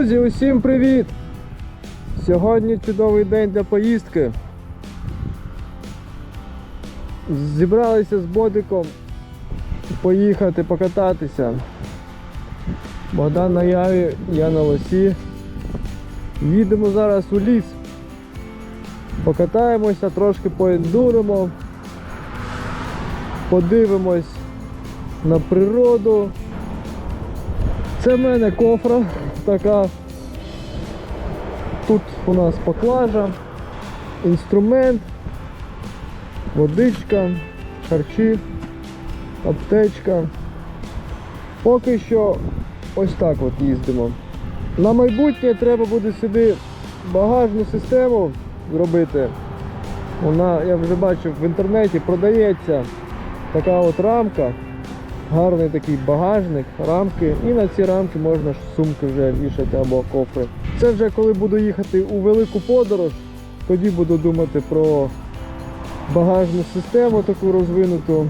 Друзі, усім привіт! Сьогодні чудовий день для поїздки. Зібралися з бодиком поїхати покататися. Богдан на яві, я на лосі. Їдемо зараз у ліс. Покатаємося, трошки поендуримо, подивимось на природу. Це в мене кофра така. Тут у нас поклажа, інструмент, водичка, харчі, аптечка. Поки що ось так от їздимо. На майбутнє треба буде сюди багажну систему зробити. Вона, я вже бачив в інтернеті, продається така от рамка. Гарний такий багажник, рамки. І на ці рамки можна ж сумки вже вішати або кофри. Це вже коли буду їхати у велику подорож, тоді буду думати про багажну систему таку розвинуту.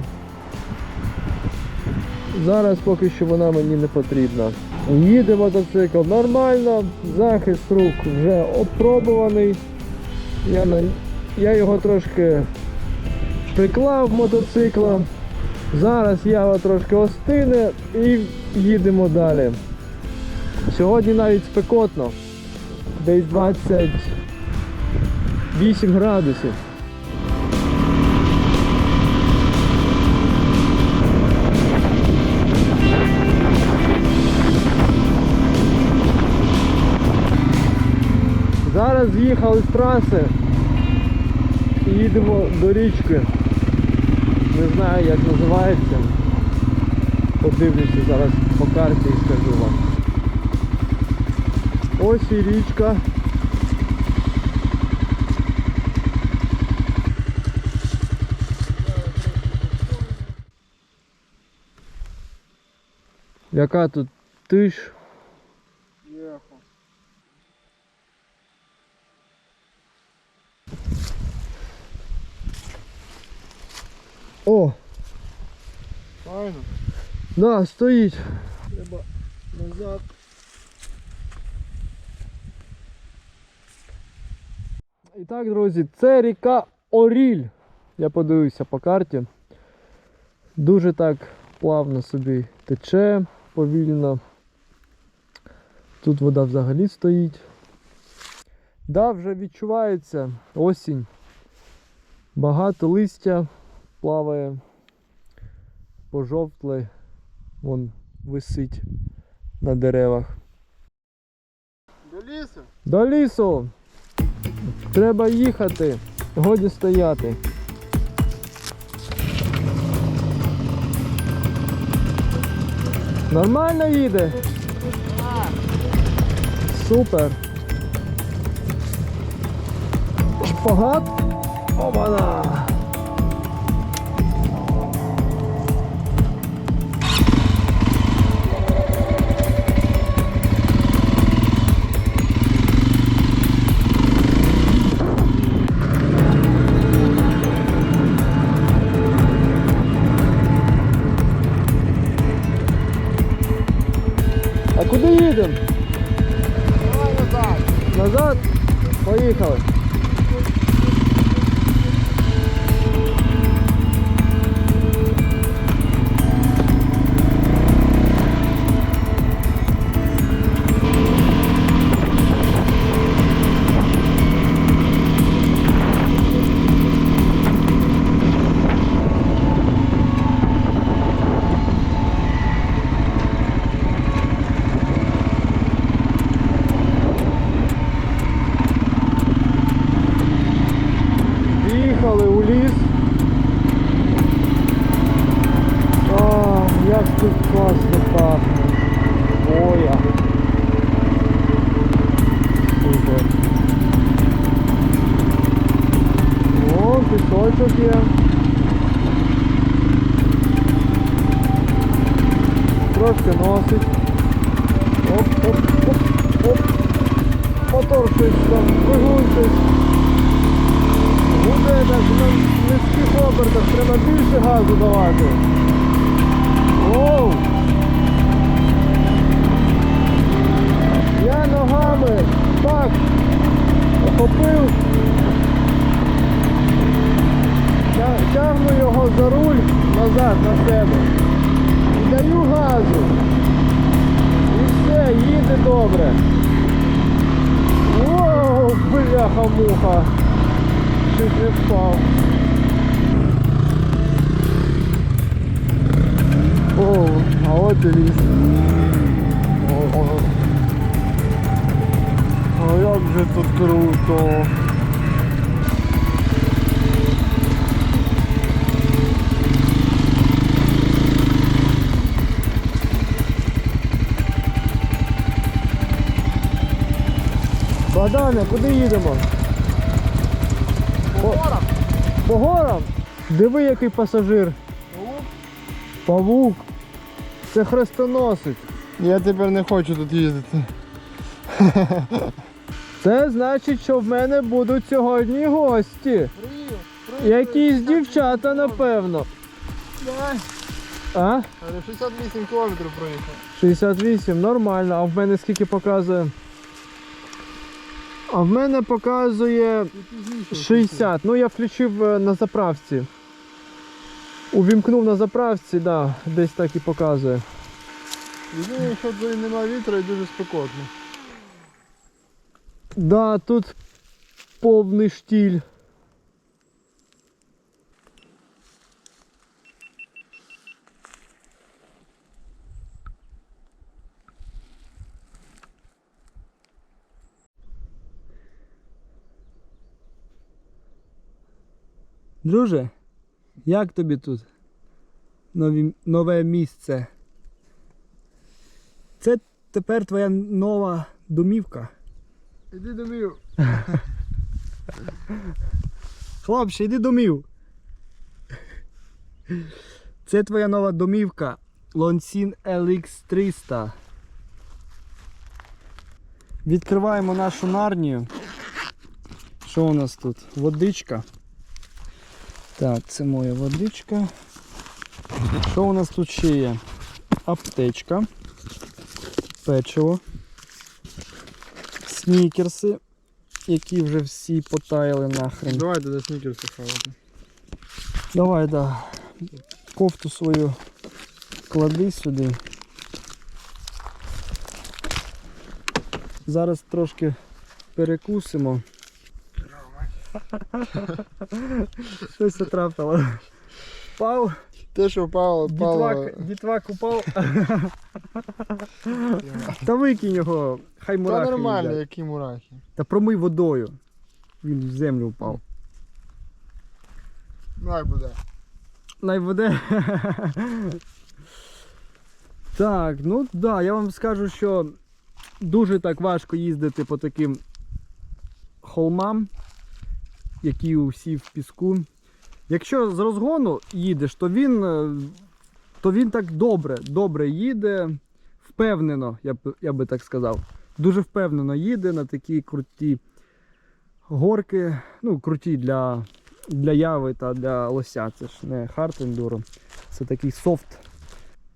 Зараз поки що вона мені не потрібна. Їде мотоцикл нормально, захист рук вже опробуваний. Я, я його трошки приклав мотоцикла. Зараз ява трошки остине і їдемо далі. Сьогодні навіть спекотно. Десь 28 градусів. Зараз з'їхали з траси і їдемо до річки. Не знаю як називається. Подивлюся зараз по карті і скажу вам. Ось і річка. Яка тут тиш? О! Файно. Да, стоїть. Треба назад. І так, друзі, це ріка Оріль. Я подивився по карті. Дуже так плавно собі тече повільно. Тут вода взагалі стоїть. Да, вже відчувається осінь. Багато листя плаває, пожовкле, вон висить на деревах. До лісу. До лісу! Треба їхати, годі стояти. Нормально їде? Супер. Шпагат. Опана. Куди їдемо? Давай назад. Назад? Поїхали. Пісочок є. Трошки носить. Оп, оп, оп, оп. Мотор щось там, двигун щось. Так на низьких обертах, треба більше газу давати. Оу! Я ногами Схопив. Тя- Тягну його за руль назад на себе. І даю газу. І все, їде добре. Воу, бляха-муха. Чуть не впав. О, а от і ліс. О, А як же тут круто. Богдане, куди їдемо? По горам. По горам? Диви, який пасажир. Павук? Павук. Це хрестоносець. Я тепер не хочу тут їздити. Це значить, що в мене будуть сьогодні гості. Якісь дівчата, напевно. А? 68 кілометрів проїхав. 68, нормально. А в мене скільки показує? А в мене показує 60. Ну я включив е, на заправці. Увімкнув на заправці, да, десь так і показує. Єдине, що тут немає вітру і дуже спекотно. Да, тут повний штіль. Друже, як тобі тут? Нові, нове місце. Це тепер твоя нова домівка. Іди домів. Хлопче, йди домів. Це твоя нова домівка Lonsin LX300. Відкриваємо нашу нарнію. Що у нас тут? Водичка. Так, це моя водичка. Що у нас тут ще є? Аптечка. Печиво. Снікерси, які вже всі потаяли нахрен. Давай туди снікерси хавати. Давай, да. Кофту свою клади сюди. Зараз трошки перекусимо. Щось трапило. Впав, Те, що впало, впало. дітвак, упав. Та викинь його, хай Та нормально, їдять. які мурахи. Та промий водою. Він в землю впав. Най буде. Най буде. так, ну да, я вам скажу, що дуже так важко їздити по таким холмам, які усі в піску. Якщо з розгону їдеш, то він, е, то він так добре, добре їде, впевнено, я б, я би так сказав. Дуже впевнено їде на такі круті горки, ну, круті для для яви та для лося. Це ж не хард ендуро, це такий софт.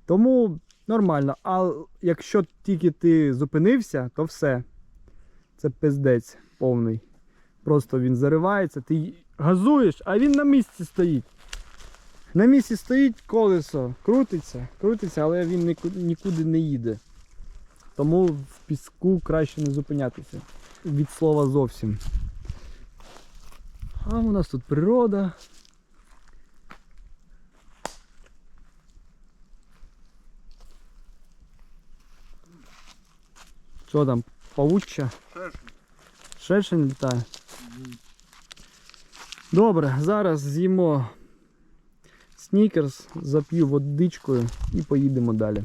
Тому нормально. А якщо тільки ти зупинився, то все. Це пиздець повний. Просто він заривається, ти газуєш, а він на місці стоїть. На місці стоїть колесо, крутиться, крутиться, але він нікуди не їде. Тому в піску краще не зупинятися. Від слова зовсім. А у нас тут природа. Що там, павуччя? Шершень літає. Добре, зараз з'їмо снікерс, зап'ю водичкою і поїдемо далі.